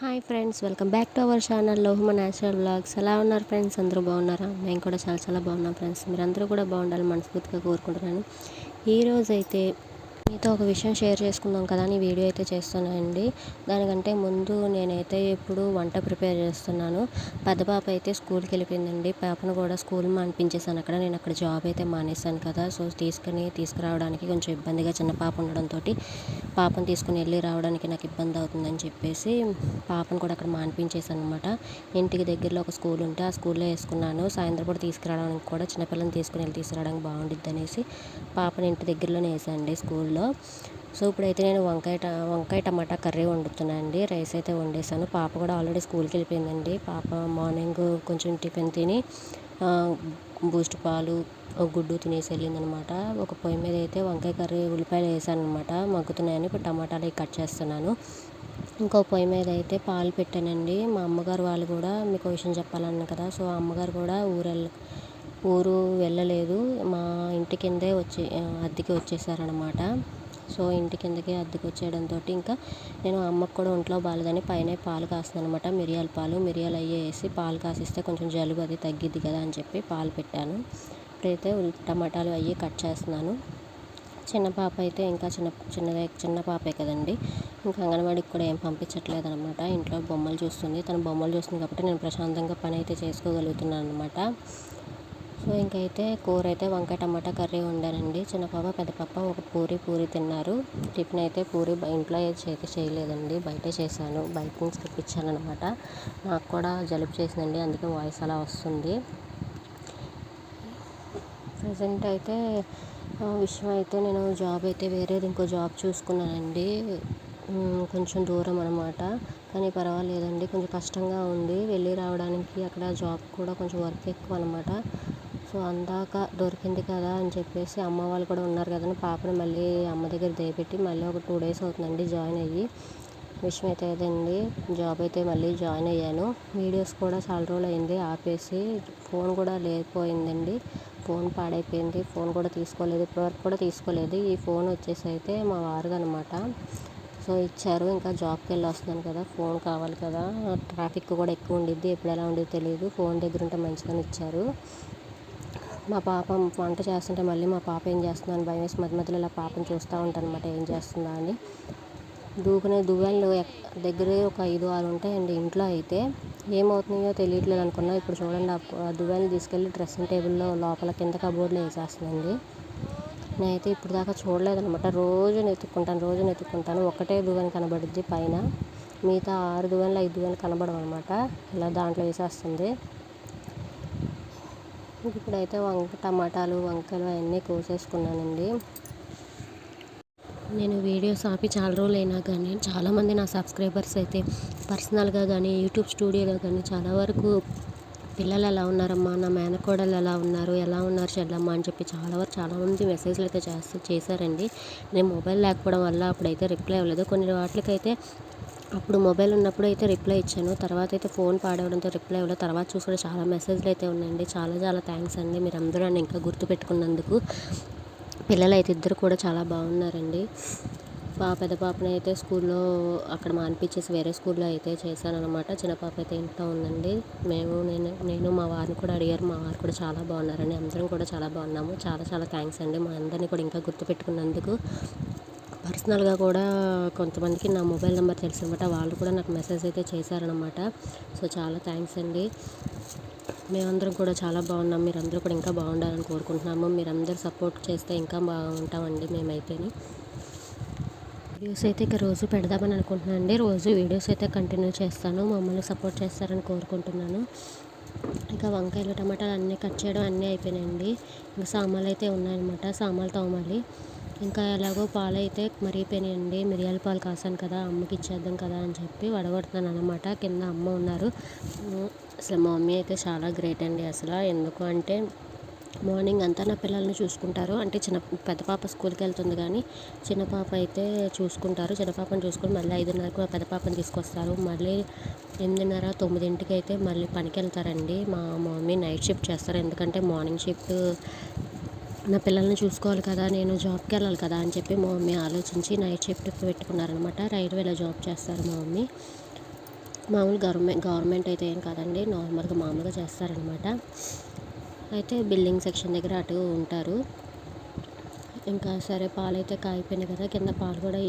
Hi friends welcome back to our channel లోహమ natural blogs ఎలా ఉన్నారు friends? అందరూ బాగున్నారా? మేము కూడా చాలా చాలా బాగున్నాం ఫ్రెండ్స్. మీరందరూ కూడా బాగుండాలి మనస్ఫూర్తిగా కోరుకుంటున్నాను. ఈరోజైతే మీతో ఒక విషయం షేర్ చేసుకుందాం కదా అని వీడియో అయితే చేస్తున్నానండి. దానికంటే ముందు నేనైతే ఇప్పుడు వంట ప్రిపేర్ చేస్తున్నాను. పెద్ద పాప అయితే స్కూల్కి వెళ్ళిపోయిందండి. పాపను కూడా స్కూల్ మానిపించేసాను అక్కడ. నేను అక్కడ జాబ్ అయితే మానేశాను కదా. సో తీసుకుని తీసుకురావడానికి కొంచెం ఇబ్బందిగా చిన్న పాప ఉండడంతో పాపను తీసుకుని వెళ్ళి రావడానికి నాకు ఇబ్బంది అవుతుందని చెప్పేసి పాపను కూడా అక్కడ మానిపించేసాను అనమాట ఇంటికి దగ్గరలో ఒక స్కూల్ ఉంటే ఆ స్కూల్లో వేసుకున్నాను. సాయంత్రం కూడా తీసుకురావడానికి కూడా చిన్నపిల్లని తీసుకుని వెళ్ళి తీసుకురావడానికి బాగుంటుంది అనేసి పాపని ఇంటి దగ్గరలోనే వేసానండి స్కూల్లో. సో ఇప్పుడైతే నేను వంకాయ ట వంకాయ టమాటా కర్రీ వండుతున్నాను అండి రైస్ అయితే వండేసాను పాప కూడా ఆల్రెడీ స్కూల్కి వెళ్ళిపోయిందండి. పాప మార్నింగ్ కొంచెం టిఫిన్ తిని బూస్ట్ పాలు గుడ్డు తినేసి వెళ్ళిందనమాట. ఒక పొయ్యి మీద అయితే వంకాయ కర్రీ ఉల్లిపాయలు వేసాను అనమాట మగ్గుతున్నాయని ఇప్పుడు టమాటాలు కట్ చేస్తున్నాను. ఇంకో పొయ్యి మీద అయితే పాలు పెట్టానండి. మా అమ్మగారు వాళ్ళు కూడా మీకు విషయం చెప్పాలన్నా కదా. సో అమ్మగారు కూడా ఊరెళ్ళ ఊరు వెళ్ళలేదు. మా ఇంటి కిందే వచ్చి అద్దెకి వచ్చేసారనమాట సో ఇంటి కిందకి అద్దెకి వచ్చేయడంతో ఇంకా నేను అమ్మకు కూడా ఒంట్లో బాగాలేదని పైన పాలు కాస్తున్నాను అనమాట మిరియాల పాలు మిరియాలు అవి వేసి పాలు కాసిస్తే కొంచెం జలుబు అది తగ్గిద్ది కదా అని చెప్పి పాలు పెట్టాను. ఇప్పుడైతే టమాటాలు అవి కట్ చేస్తున్నాను. చిన్న పాప అయితే ఇంకా చిన్న చిన్నదే చిన్న పాపే కదండి. ఇంకా అంగన్వాడికి కూడా ఏం పంపించట్లేదు అనమాట ఇంట్లో బొమ్మలు చూస్తుంది. తను బొమ్మలు చూస్తుంది కాబట్టి నేను ప్రశాంతంగా పని అయితే చేసుకోగలుగుతున్నాను అనమాట సో ఇంకైతే కూర అయితే వంకాయ టమాటా కర్రీ వండానండి. చిన్న పాప పెద్ద పాప ఒక పూరి పూరి తిన్నారు. టిఫిన్ అయితే పూరి ఇంట్లో అయితే చేయలేదండి. బయటే చేశాను. బయట నుంచి తెప్పించాను అనమాట నాకు కూడా జలుబు చేసిందండి. అందుకే వాయిస్ అలా వస్తుంది. ప్రజెంట్ అయితే విషయం అయితే నేను జాబ్ అయితే వేరేది ఇంకో జాబ్ చూసుకున్నానండి. కొంచెం దూరం అనమాట కానీ పర్వాలేదండి. కొంచెం కష్టంగా ఉంది. వెళ్ళి రావడానికి అక్కడ జాబ్ కూడా కొంచెం వర్క్ ఎక్కువ అనమాట సో అందాక దొరికింది కదా అని చెప్పేసి అమ్మ వాళ్ళు కూడా ఉన్నారు కదని పాపని మళ్ళీ అమ్మ దగ్గర దేపెట్టి మళ్ళీ ఒక టూ డేస్ అవుతుందండి జాయిన్ అయ్యి. విషయం అయితే అదండి. జాబ్ అయితే మళ్ళీ జాయిన్ అయ్యాను. వీడియోస్ కూడా చాలా రోజులు అయింది. ఆపేసి ఫోన్ కూడా లేకపోయిందండి. ఫోన్ పాడైపోయింది. ఫోన్ కూడా తీసుకోలేదు. ఇప్పటివరకు కూడా తీసుకోలేదు. ఈ ఫోన్ వచ్చేసి అయితే మా వారు అనమాట సో ఇచ్చారు. ఇంకా జాబ్కి వెళ్ళి వస్తున్నాను కదా. ఫోన్ కావాలి కదా. ట్రాఫిక్ కూడా ఎక్కువ ఉండిద్ది. ఎప్పుడు ఎలా ఉండేది తెలియదు ఫోన్ దగ్గర ఉంటే మంచిగానే ఇచ్చారు. మా పాప వంట చేస్తుంటే మళ్ళీ మా పాప ఏం చేస్తుందని భయం వేసి మధ్య మధ్యలో ఇలా పాపను చూస్తూ ఉంటాను అనమాట ఏం చేస్తుందా అని. దూకునే దువ్వెనలు దగ్గరే ఒక ఐదు ఆరు ఉంటాయండి ఇంట్లో అయితే. ఏమవుతున్నాయో తెలియట్లేదు అనుకున్నా ఇప్పుడు చూడండి ఆ దువ్వెనలు తీసుకెళ్ళి డ్రెస్సింగ్ టేబుల్లో లోపల కింద కబోర్డ్లో వేసేస్తుందండి. నేనైతే ఇప్పుడు దాకా చూడలేదనమాట రోజు నెత్తుక్కుంటాను రోజు నెత్తుక్కుంటాను ఒకటే దువ్వెన కనబడుద్ది పైన. మిగతా ఆరు దువ్వెనలు ఐదు దువ్వెనలు కనబడవు అనమాట ఇలా దాంట్లో వేసేస్తుంది. ఇప్పుడైతే వంక టమాటాలు వంకాయలు అవన్నీ కోసేసుకున్నానండి. నేను వీడియోస్ ఆపి చాలా రోజులు అయినా కానీ చాలామంది నా సబ్స్క్రైబర్స్ అయితే పర్సనల్గా కానీ యూట్యూబ్ స్టూడియోలో కానీ చాలా వరకు పిల్లలు ఎలా ఉన్నారమ్మా నా మేనకోడలు ఎలా ఉన్నారు ఎలా ఉన్నారు చెల్లమ్మ అని చెప్పి చాలా వరకు చాలామంది మెసేజ్లు అయితే చేస్తూ చేశారండి. నేను మొబైల్ లేకపోవడం వల్ల అప్పుడైతే రిప్లై అవ్వలేదు. కొన్ని వాటికైతే అప్పుడు మొబైల్ ఉన్నప్పుడు అయితే రిప్లై ఇచ్చాను. తర్వాత అయితే ఫోన్ పాడవడంతో రిప్లై ఇవ్వలేదు. తర్వాత చూసుకుంటే చాలా మెసేజ్లు అయితే ఉన్నాయండి. చాలా చాలా థ్యాంక్స్ అండి. మీరు అందరూ నన్ను ఇంకా గుర్తుపెట్టుకున్నందుకు. పిల్లలు అయితే ఇద్దరు కూడా చాలా బాగున్నారండి. పా పెద్ద పాపని అయితే స్కూల్లో అక్కడ మానిపించేసి వేరే స్కూల్లో అయితే చేశాను అనమాట చిన్న పాప అయితే ఇంట్లో ఉందండి. మేము నేను నేను మా వారిని కూడా అడిగారు. మా వారు కూడా చాలా బాగున్నారండి. అందరం కూడా చాలా బాగున్నాము. చాలా చాలా థ్యాంక్స్ అండి మా అందరినీ కూడా ఇంకా గుర్తుపెట్టుకున్నందుకు. పర్సనల్గా కూడా కొంతమందికి నా మొబైల్ నెంబర్ తెలుసు అనమాట వాళ్ళు కూడా నాకు మెసేజ్ అయితే చేశారనమాట సో చాలా థ్యాంక్స్ అండి. మేమందరం కూడా చాలా బాగున్నాం. మీరందరూ కూడా ఇంకా బాగుండాలని కోరుకుంటున్నాము. మీరందరూ సపోర్ట్ చేస్తే ఇంకా బాగుంటామండి మేమైతేని. వీడియోస్ అయితే ఇక రోజు పెడదామని అనుకుంటున్నాను అండి. రోజు వీడియోస్ అయితే కంటిన్యూ చేస్తాను. మమ్మల్ని సపోర్ట్ చేస్తారని కోరుకుంటున్నాను. ఇంకా వంకాయలు టమాటాలు అన్నీ కట్ చేయడం అన్నీ అయిపోయినాయండి. ఇంకా సామాన్లు అయితే ఉన్నాయన్నమాట. సామాన్లు తోమాలి. ఇంకా ఎలాగో పాలు అయితే మరిగిపోయినాయండి మిరియాల పాలు కాసాను కదా అమ్మకి ఇచ్చేద్దాం కదా అని చెప్పి వడగొడుతున్నాను అనమాట కింద అమ్మ ఉన్నారు. అసలు మా మమ్మీ అయితే చాలా గ్రేట్ అండి అసలు. ఎందుకు అంటే మార్నింగ్ అంతా నా పిల్లల్ని చూసుకుంటారు. అంటే చిన్న పెద్ద పాప స్కూల్కి వెళ్తుంది కానీ చిన్న పాప అయితే చూసుకుంటారు. చిన్న పాపని చూసుకొని మళ్ళీ ఐదున్నరకు పెద్ద పాపను తీసుకొస్తారు. మళ్ళీ ఎనిమిదిన్నర తొమ్మిదింటికి అయితే మళ్ళీ పనికి వెళ్తారండి. మా మమ్మీ నైట్ షిఫ్ట్ చేస్తారు. ఎందుకంటే మార్నింగ్ షిఫ్ట్ నా పిల్లల్ని చూసుకోవాలి కదా నేను జాబ్కి వెళ్ళాలి కదా అని చెప్పి మా మమ్మీ ఆలోచించి నైట్ షిఫ్ట్ పెట్టుకున్నారనమాట రైల్వేలో జాబ్ చేస్తారు మా మమ్మీ. మామూలు గవర్నమెంట్ గవర్నమెంట్ అయితే ఏం కాదండి నార్మల్గా మామూలుగా చేస్తారనమాట అయితే బిల్డింగ్ సెక్షన్ దగ్గర అటు ఉంటారు. ఇంకా సరే పాలు అయితే కాగిపోయినాయి కదా కింద పాలు కూడా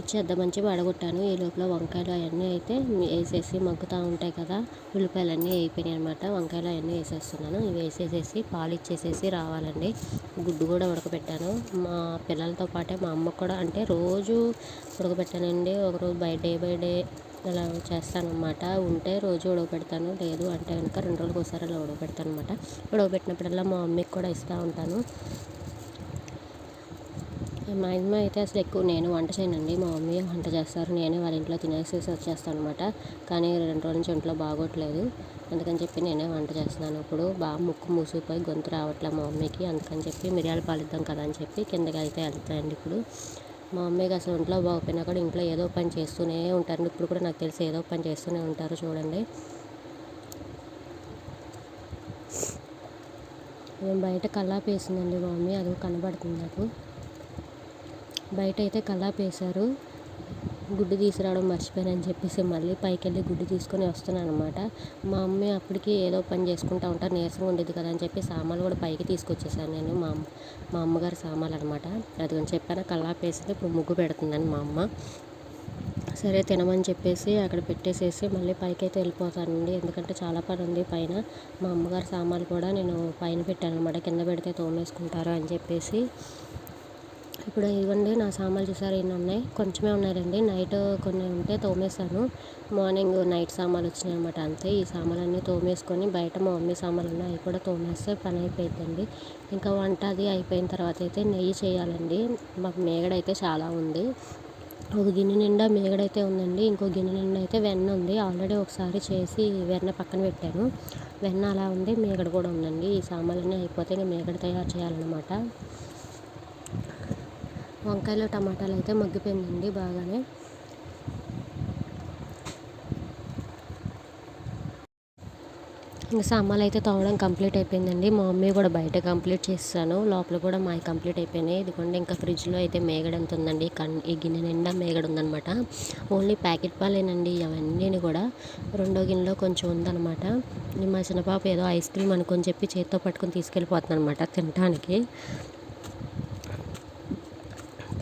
ఇచ్చేద్దామని చెప్పి అడగొట్టాను. ఈ లోపల వంకాయలు అవన్నీ అయితే వేసేసి మగ్గుతూ ఉంటాయి కదా ఉల్లిపాయలు అన్నీ అయిపోయినాయి అనమాట వంకాయలు అవన్నీ వేసేస్తున్నాను. ఇవి వేసేసేసి పాలు ఇచ్చేసేసి రావాలండి. గుడ్డు కూడా ఉడకబెట్టాను. మా పిల్లలతో పాటే మా అమ్మకు కూడా అంటే రోజు ఉడకబెట్టానండి. ఒకరోజు బై డే బై డే అలా చేస్తానమాట ఉంటే రోజు ఉడకబెడతాను లేదు అంటే కనుక రెండు రోజులకు ఒకసారి అలా ఉడకబెడతాను అనమాట ఉడకబెట్టినప్పుడల్లా మా మమ్మీకి కూడా ఇస్తూ ఉంటాను. మ్యాక్సిమం అయితే అసలు ఎక్కువ నేను వంట చేయనండి. మా మమ్మీ వంట చేస్తారు. నేనే వాళ్ళ ఇంట్లో తినేసేసి వచ్చేస్తాను అనమాట కానీ రెండు రోజుల నుంచి ఇంట్లో బాగోట్లేదు. అందుకని చెప్పి నేనే వంట చేస్తున్నాను. ఇప్పుడు బాగా ముక్కు మూసిపోయి గొంతు రావట్లే మా మమ్మీకి. అందుకని చెప్పి మిరియాలు పాలిద్దాం కదా అని చెప్పి కిందకి అయితే వెళ్తాయండి ఇప్పుడు. మా మమ్మీకి అసలు ఇంట్లో బాగోపోయినా కూడా ఇంట్లో ఏదో పని చేస్తూనే ఉంటారు. ఇప్పుడు కూడా నాకు తెలిసి ఏదో పని చేస్తూనే ఉంటారు చూడండి. బయట కల్లాపేసిందండి మా మమ్మీ. అది కనబడుతుంది నాకు. బయట అయితే కల్లాపు గుడ్డు తీసుకురావడం మర్చిపోయానని చెప్పేసి మళ్ళీ పైకి వెళ్ళి గుడ్డు తీసుకొని వస్తున్నాను అనమాట మా అమ్మ అప్పటికి ఏదో పని చేసుకుంటా ఉంటారు నీరసంగా ఉండేది కదా అని చెప్పి సామాన్లు కూడా పైకి తీసుకొచ్చేసాను నేను మా మా అమ్మగారి సామాన్లు అనమాట అది కొంచెం చెప్పాను కల్లాపు ఇప్పుడు ముగ్గు పెడుతుందని మా అమ్మ. సరే తినమని చెప్పేసి అక్కడ పెట్టేసేసి మళ్ళీ పైకి అయితే వెళ్ళిపోతానండి ఎందుకంటే చాలా పని ఉంది పైన. మా అమ్మగారి సామాన్లు కూడా నేను పైన పెట్టాను అనమాట కింద పెడితే తోమేసుకుంటారు అని చెప్పేసి. ఇప్పుడు ఇవ్వండి నా సామాన్లు చూసారు? ఎన్ని ఉన్నాయి. కొంచెమే ఉన్నాయండి నైట్ కొన్ని ఉంటే తోమేశాను మార్నింగ్ నైట్ సామాన్లు వచ్చినాయి అనమాట అంతే. ఈ సామాన్లన్నీ తోమేసుకొని బయట మా మమ్మీ సామాన్లు ఉన్నాయి అవి కూడా తోమేస్తే పని అయిపోయిందండి ఇంకా వంట అది అయిపోయిన తర్వాత అయితే నెయ్యి చేయాలండి. మాకు మేగడైతే చాలా ఉంది. ఒక గిన్నె నిండా మేగడైతే ఉందండి. ఇంకో గిన్నె నిండా అయితే వెన్న ఉంది. ఆల్రెడీ ఒకసారి చేసి వెన్న పక్కన పెట్టాను. వెన్న అలా ఉంది మేగడ కూడా ఉందండి. ఈ సామాన్లన్నీ అయిపోతే ఇంకా మేగడ తయారు చేయాలన్నమాట. వంకాయలు టమాటాలు అయితే మగ్గిపోయిందండి బాగానే. ఇంకా సామాన్లు అయితే తోమడం కంప్లీట్ అయిపోయిందండి. మా మమ్మీ కూడా బయట కంప్లీట్ చేస్తాను. లోపల కూడా మా కంప్లీట్ అయిపోయినాయి. ఇదిగోండి ఇంకా ఫ్రిడ్జ్లో అయితే మేగడ ఎంత ఉందండి. కన్ ఈ గిన్నె నిండా మేగడ ఉందనమాట ఓన్లీ ప్యాకెట్ పాలేనండి అవన్నీ కూడా. రెండో గిన్నెలో కొంచెం ఉందనమాట మా చిన్నపాప ఏదో ఐస్ క్రీమ్ అనుకొని చెప్పి చేత్తో పట్టుకొని తీసుకెళ్ళిపోతుంది అనమాట తినడానికి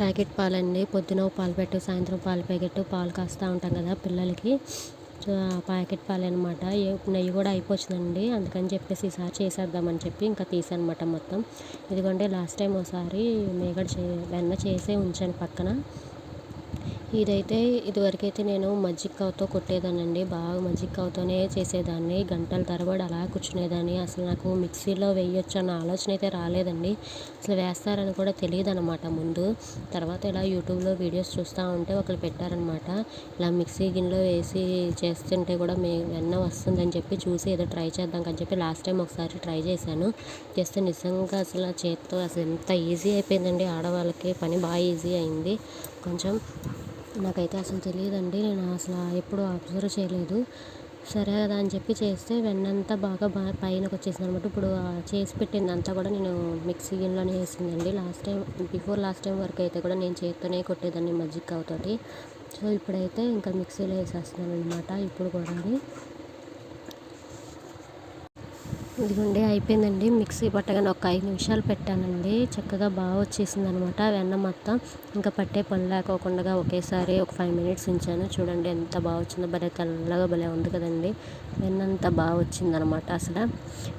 ప్యాకెట్ పాలండి. పొద్దున పాలు పెట్టు సాయంత్రం పాలు ప్యాకెట్ పాలు కాస్తూ ఉంటాం కదా పిల్లలకి. సో ఆ ప్యాకెట్ పాలు అనమాట నెయ్యి కూడా అయిపోతుందండి అందుకని చెప్పేసి ఈసారి చేసేద్దామని చెప్పి ఇంకా తీసానమాట మొత్తం. ఇదిగోండి లాస్ట్ టైం ఒకసారి మేగడ చే వెన్న చేసే ఉంచాను పక్కన. ఇదైతే ఇదివరకైతే నేను మజ్జిగ కవ్వతో కొట్టేదానండి బాగా మజ్జిగ కవ్వతోనే చేసేదాన్ని. గంటల తరబడి అలా కూర్చునేదాన్ని. అసలు నాకు మిక్సీలో వేయొచ్చు అన్న ఆలోచన అయితే రాలేదండి. అసలు వేస్తారని కూడా తెలియదు అనమాట ముందు. తర్వాత ఇలా యూట్యూబ్లో వీడియోస్ చూస్తూ ఉంటే ఒకరు పెట్టారనమాట ఇలా మిక్సీ గిన్నెలో వేసి చేస్తుంటే కూడా మే వెన్న వస్తుందని చెప్పి చూసి ఏదో ట్రై చేద్దాం అని చెప్పి లాస్ట్ టైం ఒకసారి ట్రై చేశాను. చేస్తే నిజంగా అసలు చేత్తో అసలు ఎంత ఈజీ అయిపోయిందండి. ఆడవాళ్ళకి పని బాగా ఈజీ అయింది. కొంచెం నాకైతే అసలు తెలియదండి నేను అసలు ఎప్పుడు అబ్జర్వ్ చేయలేదు. సరే కదా అని చెప్పి చేస్తే వెన్నంతా బాగా బాగా పైనకి వచ్చేసింది అనమాట ఇప్పుడు చేసి పెట్టింది అంతా కూడా నేను మిక్సీ గిన్నెలోనే వేసిందండి. Last time before last time వరకు అయితే కూడా నేను చేత్తోనే కొట్టేదాన్ని మజ్జిగ కవ్వతోటి సో ఇప్పుడైతే ఇంకా మిక్సీలో వేసేస్తున్నాను అనమాట ఇప్పుడు కూడా ఇదిగోండి అయిపోయిందండి. మిక్సీ పట్టగానే ఒక ఐదు నిమిషాలు పెట్టానండి. చక్కగా బాగా వచ్చేసింది అనమాట వెన్న మొత్తం. ఇంకా పట్టే పని లేకోకుండా ఒకేసారి ఒక ఫైవ్ మినిట్స్ ఉంచాను. చూడండి ఎంత బాగా వచ్చిందో. భలే తెల్లగా భలే ఉంది కదండి. వెన్న అంత బాగా వచ్చిందనమాట అసలు.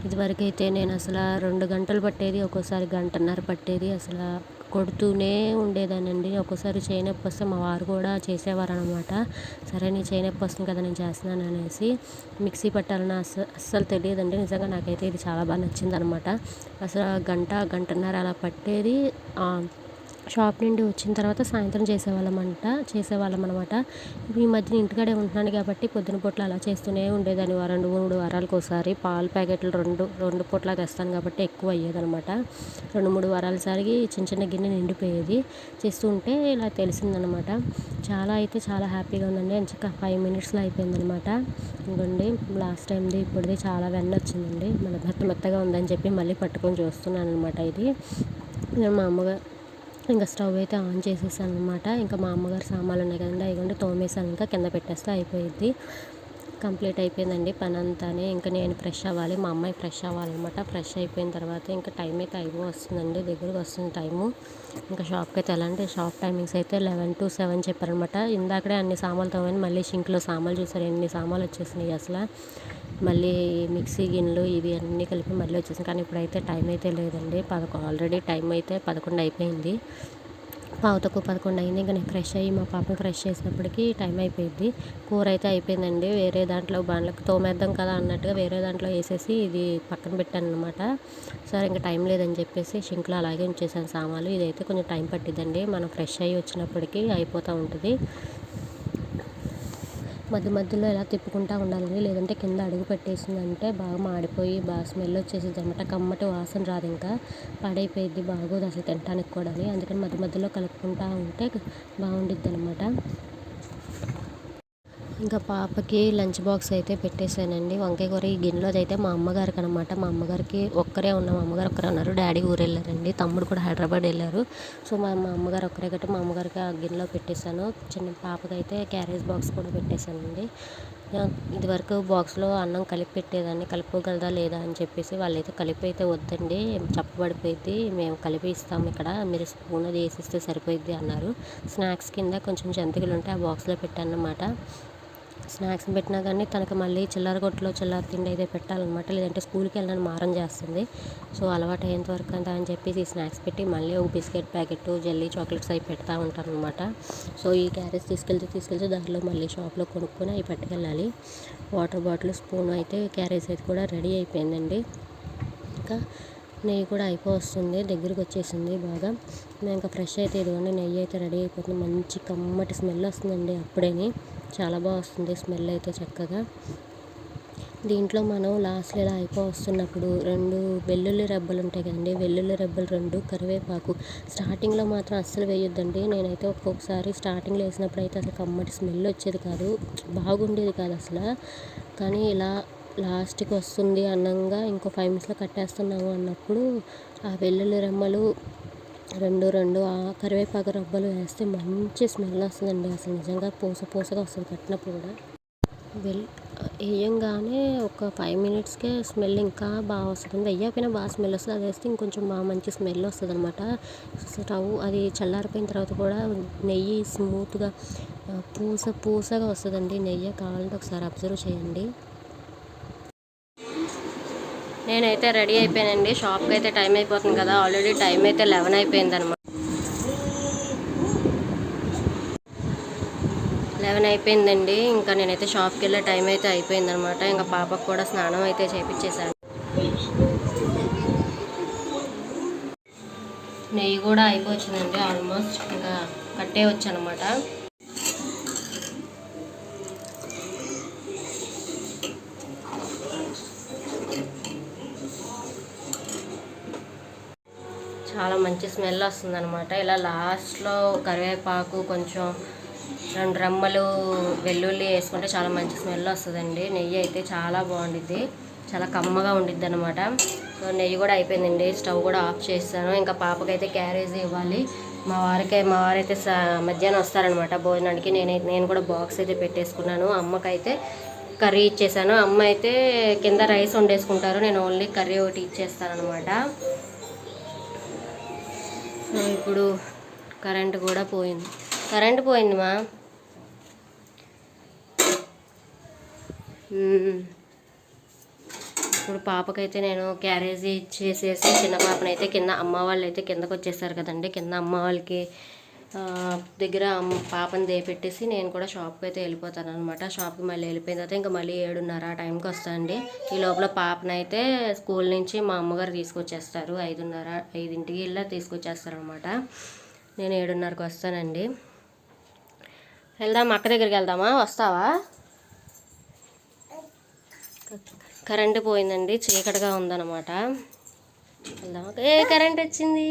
ఇదివరకైతే నేను అసలు రెండు గంటలు పట్టేది ఒక్కోసారి గంటన్నర పట్టేది అసలు కొడుతూనే ఉండేదానండి ఒక్కోసారి చేయి నొప్పి వస్తే మా వారు కూడా చేసేవారు అనమాట సరే నీ చేయి నొప్పి వస్తుంది కదా నేను చేస్తున్నాను అనేసి మిక్సీ పట్టాలని అస్సలు అస్సలు తెలియదండి. నిజంగా నాకైతే ఇది చాలా బాగా నచ్చింది అనమాట అసలు గంట గంటన్నర అలా పట్టేది షాప్ నుండి వచ్చిన తర్వాత సాయంత్రం చేసేవాళ్ళమంట చేసేవాళ్ళం అనమాట ఈ మధ్యన ఇంటికాడే ఉంటున్నాను కాబట్టి పొద్దున పూట్ల అలా చేస్తూనే ఉండేదాన్ని రెండు మూడు వారాలకు ఒకసారి పాలు ప్యాకెట్లు రెండు రెండు పూట్ల తెస్తాను కాబట్టి ఎక్కువ అయ్యేదనమాట రెండు మూడు వారాలసారికి చిన్న చిన్న గిన్నె నిండిపోయేది. చేస్తూ ఉంటే ఇలా తెలిసిందనమాట. చాలా అయితే చాలా హ్యాపీగా ఉందండి. ఎంచక్క ఫైవ్ మినిట్స్లో అయిపోయిందనమాట. ఇంకోండి లాస్ట్ టైంది ఇప్పుడుది చాలా వెన్న వచ్చిందండి. మన మెత్త మెత్తగా ఉందని చెప్పి మళ్ళీ పట్టుకొని చూస్తున్నాను అనమాట ఇది. మా అమ్మగారు ఇంకా స్టవ్ అయితే ఆన్ చేసేసాను అనమాట ఇంకా మా అమ్మగారు సామాన్లు ఉన్నాయి కదండి అవి కూడా తోమేసాను ఇంకా కింద పెట్టేస్తే అయిపోయింది కంప్లీట్ అయిపోయిందండి పని అంతానే ఇంకా నేను ఫ్రెష్ అవ్వాలి మా అమ్మాయి ఫ్రెష్ అవ్వాలన్నమాట. ఫ్రెష్ అయిపోయిన తర్వాత ఇంకా టైం అయితే అయిపో వస్తుందండి దగ్గరకు వస్తుంది టైము. ఇంకా షాప్కి అయితే వెళ్ళాలంటే షాప్ టైమింగ్స్ అయితే లెవెన్ టు సెవెన్ చెప్పారనమాట ఇందాకడే అన్ని సామాన్లు తోమని మళ్ళీ షింక్లో సామాన్లు చూసారు ఎన్ని సామాన్లు వచ్చేసినాయి అసలు. మళ్ళీ మిక్సీ గిన్నెలు ఇవి అన్నీ కలిపి మళ్ళీ వచ్చేసాను కానీ ఇప్పుడైతే టైం అయితే లేదండి. పదకొ ఆల్రెడీ టైం అయితే పదకొండు అయిపోయింది. పావుతకు పదకొండు అయింది. ఇంకా నేను ఫ్రెష్ అయ్యి మా పాపని ఫ్రెష్ చేసినప్పటికీ టైం అయిపోయింది. కూర అయితే అయిపోయిందండి. వేరే దాంట్లో బాండ్లకు తోమేద్దాం కదా అన్నట్టుగా వేరే దాంట్లో వేసేసి ఇది పక్కన పెట్టాను అనమాట సరే ఇంకా టైం లేదని చెప్పేసి షింక్లో అలాగే ఉంచేసాను సామాన్లు. ఇదైతే కొంచెం టైం పట్టిద్దండి. మనం ఫ్రెష్ అయ్యి వచ్చినప్పటికీ అయిపోతూ ఉంటుంది. మధ్య మధ్యలో ఇలా తిప్పుకుంటూ ఉండాలండి లేదంటే కింద అడుగు పెట్టేసిందంటే బాగా మాడిపోయి బాగా స్మెల్ వచ్చేసింది అనమాట కమ్మటి వాసన రాదు ఇంకా. పాడైపోయింది బాగోదు అసలు తినడానికి కూడా అందుకని మధ్య మధ్యలో కలుపుకుంటూ ఉంటే బాగుండిద్ది అనమాట ఇంకా పాపకి లంచ్ బాక్స్ అయితే పెట్టేశానండి. వంకాయ కూర ఈ గిన్నెలోది అయితే మా అమ్మగారికి అనమాట మా అమ్మగారికి ఒక్కరే ఉన్నాం. మా అమ్మగారు ఒక్కరే ఉన్నారు. డాడీ ఊరు వెళ్ళారండి తమ్ముడు కూడా హైదరాబాద్ వెళ్ళారు. సో మా మా అమ్మగారు ఒక్కరే గట్టి మా అమ్మగారికి ఆ గిన్నెలో పెట్టేశాను. చిన్న పాపకి అయితే క్యారేజ్ బాక్స్ కూడా పెట్టేశానండి. ఇదివరకు బాక్స్లో అన్నం కలిపి పెట్టేదాన్ని. కలుపుకోగలదా లేదా అని చెప్పేసి వాళ్ళైతే కలిపి అయితే వద్దండి. చెప్పబడిపోయింది. మేము కలిపి ఇస్తాము ఇక్కడ. మీరు స్పూన్ అది వేసిస్తే సరిపోయిద్ది అన్నారు. స్నాక్స్ కింద కొంచెం జంతికలు ఉంటే ఆ బాక్స్లో పెట్టాను అనమాట స్నాక్స్ పెట్టినా కానీ తనకి మళ్ళీ చిల్లర కొట్టులో చిల్లర తిండి అయితే పెట్టాలన్నమాట. లేదంటే స్కూల్కి వెళ్ళడానికి మారం చేస్తుంది. సో అలవాటు అయ్యేంత వరకు అంత అని చెప్పేసి స్నాక్స్ పెట్టి మళ్ళీ ఒక బిస్కెట్ ప్యాకెట్ జెల్లీ చాక్లెట్స్ అవి పెడతా ఉంటాను అనమాట సో ఈ క్యారెట్స్ తీసుకెళ్తే తీసుకెళ్తే దాంట్లో మళ్ళీ షాప్లో కొనుక్కొని అవి పట్టుకెళ్ళాలి. వాటర్ బాటిల్ స్పూన్ అయితే క్యారేజ్ అయితే కూడా రెడీ అయిపోయిందండి. ఇంకా నెయ్యి కూడా అయిపోతుంది దగ్గరికి వచ్చేసింది బాగా. ఇంకా ఫ్రెష్ అయితే ఇదిగోండి నెయ్యి అయితే రెడీ అయిపోతుంది. మంచి కమ్మటి స్మెల్ వస్తుందండి అప్పుడేని. చాలా బాగా వస్తుంది స్మెల్ అయితే చక్కగా. దీంట్లో మనం లాస్ట్లో ఇలా అయిపో వస్తున్నప్పుడు రెండు వెల్లుల్లి రెబ్బలు ఉంటాయి కదండి వెల్లుల్లి రెబ్బలు రెండు కరివేపాకు. స్టార్టింగ్లో మాత్రం అస్సలు వేయొద్దండి. నేనైతే ఒక్కొక్కసారి స్టార్టింగ్లో వేసినప్పుడు అయితే అసలు కమ్మటి స్మెల్ వచ్చేది కాదు బాగుండేది కాదు అసలు. కానీ ఇలా లాస్ట్కి వస్తుంది అన్నంగా ఇంకో ఫైవ్ మినిట్స్లో కట్టేస్తున్నాము అన్నప్పుడు ఆ వెల్లుల్లి రెమ్మలు రెండు రెండు ఆ కరివేపాకు రబ్బలు వేస్తే మంచి స్మెల్ వస్తుందండి. అసలు నిజంగా పూస పూసగా వస్తుంది కట్టినప్పుడు కూడా. వెల్ వేయంగానే ఒక ఫైవ్ మినిట్స్కే స్మెల్ ఇంకా బాగా వస్తుంది. వెయ్యకపోయినా బాగా స్మెల్ వస్తుంది. అది వేస్తే ఇంకొంచెం బాగా మంచి స్మెల్ వస్తుంది అనమాట స్టవ్ అది చల్లారిపోయిన తర్వాత కూడా నెయ్యి స్మూత్గా పూస పూసగా వస్తుందండి. నెయ్యి కావాలంటే ఒకసారి అబ్జర్వ్ చేయండి. నేనైతే రెడీ అయిపోయానండి. షాప్కి అయితే టైం అయిపోతుంది కదా. ఆల్రెడీ టైం అయితే లెవెన్ అయిపోయింది అనమాట లెవెన్ అయిపోయిందండి. ఇంకా నేనైతే షాప్కి వెళ్ళే టైం అయితే అయిపోయింది అనమాట ఇంకా పాపకు కూడా స్నానం అయితే చేపించేశాను నెయ్యి కూడా అయిపోవచ్చిందండి. ఆల్మోస్ట్ ఇంకా కట్టే వచ్చనమాట మంచి స్మెల్ వస్తుంది అనమాట ఇలా లాస్ట్లో కరివేపాకు కొంచెం రెండు రెమ్మలు వెల్లుల్లి వేసుకుంటే చాలా మంచి స్మెల్ వస్తుందండి. నెయ్యి అయితే చాలా బాగుండిద్ది. చాలా కమ్మగా ఉండిద్ది అనమాట సో నెయ్యి కూడా అయిపోయిందండి. స్టవ్ కూడా ఆఫ్ చేస్తాను. ఇంకా పాపకైతే క్యారేజ్ ఇవ్వాలి. మా వారికి మా వారైతే మధ్యాహ్నం వస్తారనమాట భోజనానికి. నేను నేను కూడా బాక్స్ అయితే పెట్టేసుకున్నాను. అమ్మకైతే కర్రీ ఇచ్చేసాను. అమ్మ అయితే కింద రైస్ వండేసుకుంటారు. నేను ఓన్లీ కర్రీ ఒకటి ఇచ్చేస్తాను అనమాట ఇప్పుడు కరెంట్ కూడా పోయింది. కరెంట్ పోయింది మా. ఇప్పుడు పాపకైతే నేను క్యారేజీ ఇచ్చేసేసి చిన్న పాపనైతే కింద అమ్మ వాళ్ళు అయితే కిందకు వచ్చేసారు కదండి. కింద అమ్మ వాళ్ళకి దగ్గర పాపని దేపెట్టేసి నేను కూడా షాప్కి అయితే వెళ్ళిపోతాను అనమాట షాప్కి మళ్ళీ వెళ్ళిపోయిన తర్వాత ఇంకా మళ్ళీ ఏడున్నర ఆ టైంకి వస్తానండి. ఈ లోపల పాపనైతే స్కూల్ నుంచి మా అమ్మగారు తీసుకొచ్చేస్తారు. ఐదున్నర ఐదింటికి ఇలా తీసుకొచ్చేస్తారు అనమాట నేను ఏడున్నరకు వస్తానండి. వెళ్దాం అక్క దగ్గరికి వెళ్దామా? వస్తావా? కరెంటు పోయిందండి చీకటిగా ఉందన్నమాట. వెళ్దామా? ఏ కరెంట్ వచ్చింది?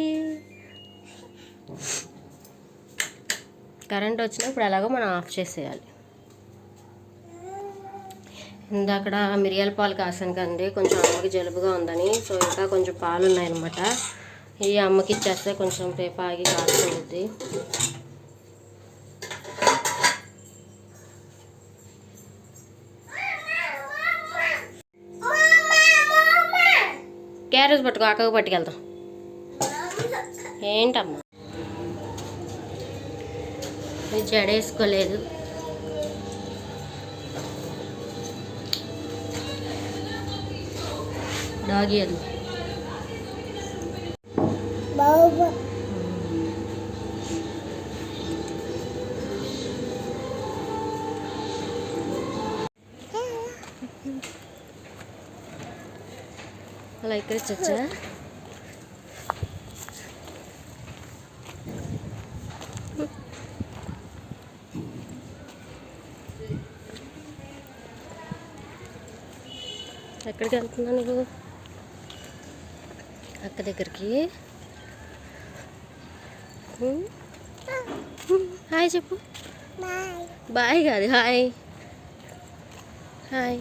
కరెంట్ వచ్చినప్పుడు ఎలాగో మనం ఆఫ్ చేసేయాలి. ఇందాకడ మిరియాల పాలు కాసాను కండి కొంచెం అమ్మకి జలుబుగా ఉందని. సో ఇంకా కొంచెం పాలు ఉన్నాయన్నమాట. ఈ అమ్మకి ఇచ్చేస్తే కొంచెం రేపు ఆగి కాస్తుంది క్యారేజ్ పట్టుకో అక్కకు పట్టుకెళ్తాం ఏంటమ్మా? జడేసుకోలేదు డాగి అది. అలా ఇక్కడ చచ్చా ఎక్కడికి వెళ్తున్నావు నువ్వు? అక్క దగ్గరికి. హాయ్ చెప్పు. బాయ్ కాదు హాయ్. హాయ్.